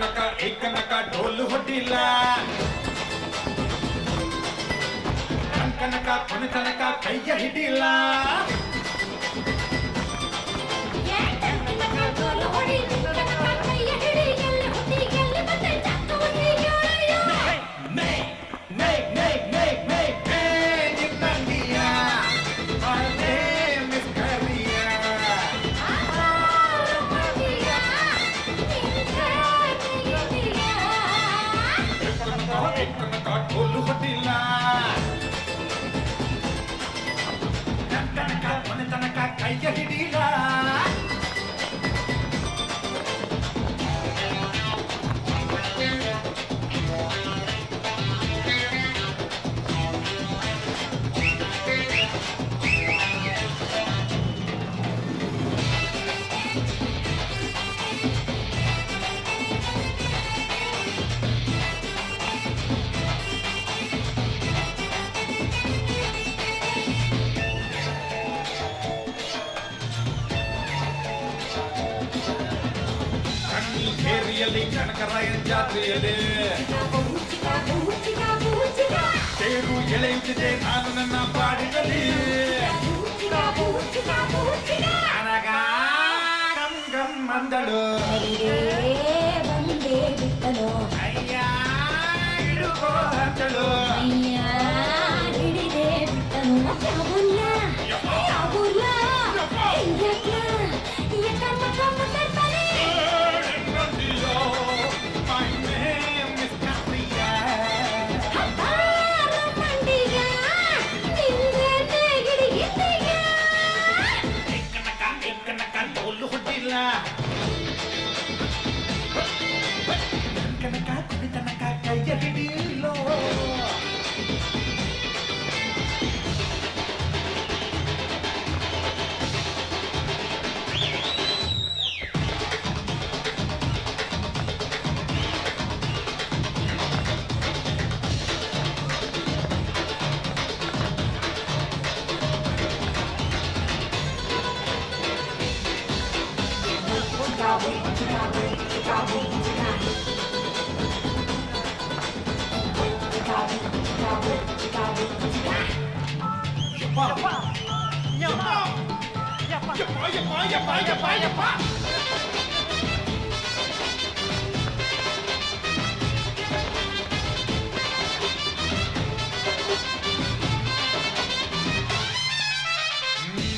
ನಕ ಏಕ ನಕ ಢೋಲು ಹೊಡಿಲ್ಲ ಕಂಕನಕ ಕೊನೆ ಕನಕ ಕೈಯ ಹಿಡಿಲ್ಲ ಕಣ್ಣೇರಿಯಲ್ಲಿ ಕನಕರಾಯನ ಜಾತ್ರೆಯಲ್ಲಿ ತೇರು ಎಳೆಯುತ್ತಿದೆ ನಾನು ನನ್ನ ಪಾಡಿನಲ್ಲಿ ನನಗ ಗಮ್ ಗಮ್ ಅಂದಳು ಬಂದೇ ಬಿಟ್ಟನು ಅಯ್ಯ ಹಿಡುಕೋ ಅಂದಳು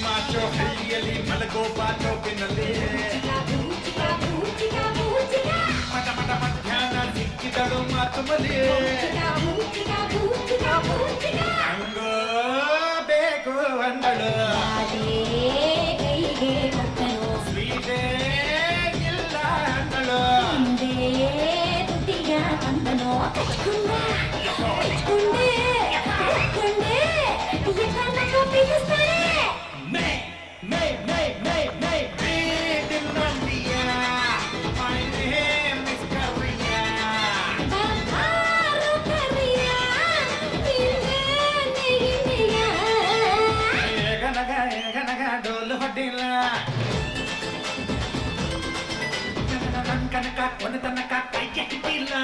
Macho, hey, yelly, malago, bato, pinale. May, May, May, May. ಡೋಲು ಹೊಡ್ಡಿಲ್ಲ ನನ್ನ ಕನಕ ಒಂದು ತನಕ ಕೈಗೆ ಹಿಟ್ಟಿಲ್ಲ